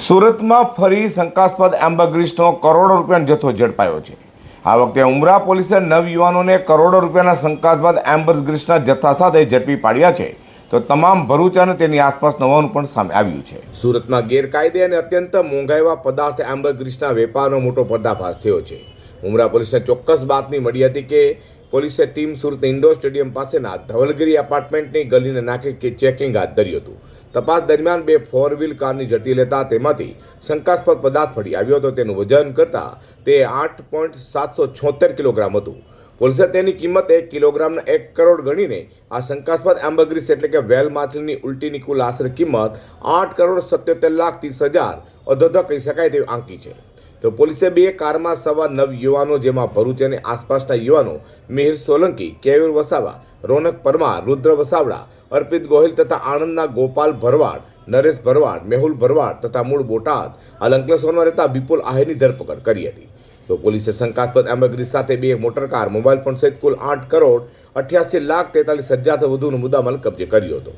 સુરતમાં ફરી શંકાસ્પદ એમ્બરગ્રીસનો કરોડો રૂપિયાનો જથ્થો ઝડપાયો છે. આ વખતે ઉમરા પોલીસે નવ યુવાનોને કરોડો રૂપિયાના શંકાસ્પદ એમ્બરગ્રીસના જથ્થા સાથે ઝડપી પાડ્યા છે. તો તમામ ભરૂચ અને તેની આસપાસ નવાનું પણ સામે આવ્યું છે. સુરતમાં ગેરકાયદે અને અત્યંત મોંઘાઈવા પદાર્થ એમ્બરગ્રીસના વેપારનો મોટો પર્દાફાશ થયો છે. ઉમરા પોલીસને ચોક્કસ બાતમી મળી હતી કે પોલીસે ટીમ સુરત ઇન્ડોર સ્ટેડિયમ પાસેના ધવલગીરી એપાર્ટમેન્ટની ગલીને નાખી ચેકિંગ હાથ ધર્યું હતું. તપાસ દરમિયાન બે ફોર વ્હીલ કારની જટી લેતા તેમાંથી શંકાસ્પદ પદાર્થ મળી આવ્યો હતો. તેનું વજન કરતા તે આઠ પોઈન્ટ સાતસો છોતેર કિલોગ્રામ હતું. પોલીસે તેની કિંમત એક કિલોગ્રામના એક કરોડ ગણીને આ શંકાસ્પદ એમ્બગ્રીસ એટલે કે વેલ માછલીની ઉલટીની કુલ આશરે કિંમત આઠ કરોડ સત્યોતેર લાખ ત્રીસ હજાર અધોધો કહી શકાય તેવી આંકી છે. તો પોલીસે બે કારમાં સવા નવ યુવાનો જેમાં ભરૂચ અને આસપાસના યુવાનો મિહિર સોલંકી, કેયુર વસાવા, રોનક પરમાર, રુદ્ર વસાવડા, અર્પિત ગોહિલ તથા આણંદના ગોપાલ ભરવાડ, નરેશ ભરવાડ, મેહુલ ભરવાડ તથા મૂળ બોટાદ હાલ અંકલેશ્વરમાં રહેતા વિપુલ આહિરની ધરપકડ કરી હતી. તો પોલીસે શંકાસ્પદ એમ્બરગ્રીસ સાથે બે મોટરકાર, મોબાઈલ ફોન સહિત કુલ આઠ કરોડ અઠ્યાસી લાખ તેતાલીસ હજારથી વધુનો મુદ્દામાલ કબજે કર્યો હતો.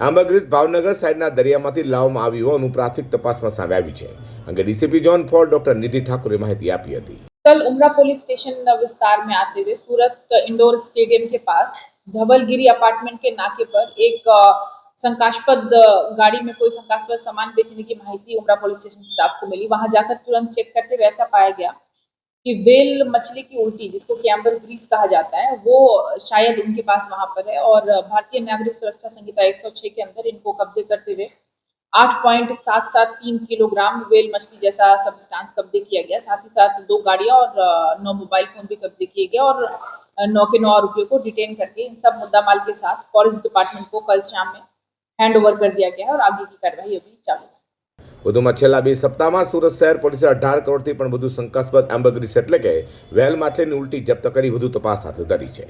એમ્બરગ્રીસ ભાવનગર સાઈડના દરિયામાંથી લાવવામાં આવ્યું હોવાનું પ્રાથમિક તપાસમાં સામે આવ્યું છે અંગે DCP zone four doctor Nidhi ઠાકુરે માહિતી આપી હતી कल उमरा पुलिस स्टेशन विस्तार में आते हुए सूरत इंडोर स्टेडियम के पास धवलगिरी अपार्टमेंट के नाके पर एक अ, शंकास्पद अ, गाड़ी में कोई शंकास्पद सामान बेचने की माहिती उमरा पुलिस स्टेशन स्टाफ को मिली वहां जाकर तुरंत चेक करते हुए ऐसा पाया गया कि वेल मछली की उल्टी, जिसको कैम्बर ग्रीस कहा जाता है, वो शायद उनके पास वहाँ पर है और भारतीय नागरिक सुरक्षा संहिता 106 के अंदर इनको कब्जे करते हुए आठ पॉइंट सात सात तीन किलोग्राम वेल मछली जैसा सब्सटेंस कब्जे किया गया। साथ ही साथ दो गाड़ियाँ और नौ मोबाइल फ़ोन भी कब्जे किए गए और नौ के नौ आरोपियों को डिटेन करके इन सब मुद्दा माल के साथ फॉरेस्ट डिपार्टमेंट को कल शाम में हैंड ओवर कर दिया गया है और आगे की कार्रवाई अभी चालू है। વધુમાં છેલ્લા બે સપ્તાહમાં સુરત શહેર પોલીસે અઢાર કરોડથી પણ વધુ શંકાસ્પદ એમ્બરગ્રીસ એટલે કે વેલ માછલીની ઉલટી જપ્ત કરી વધુ તપાસ હાથ ધરી છે.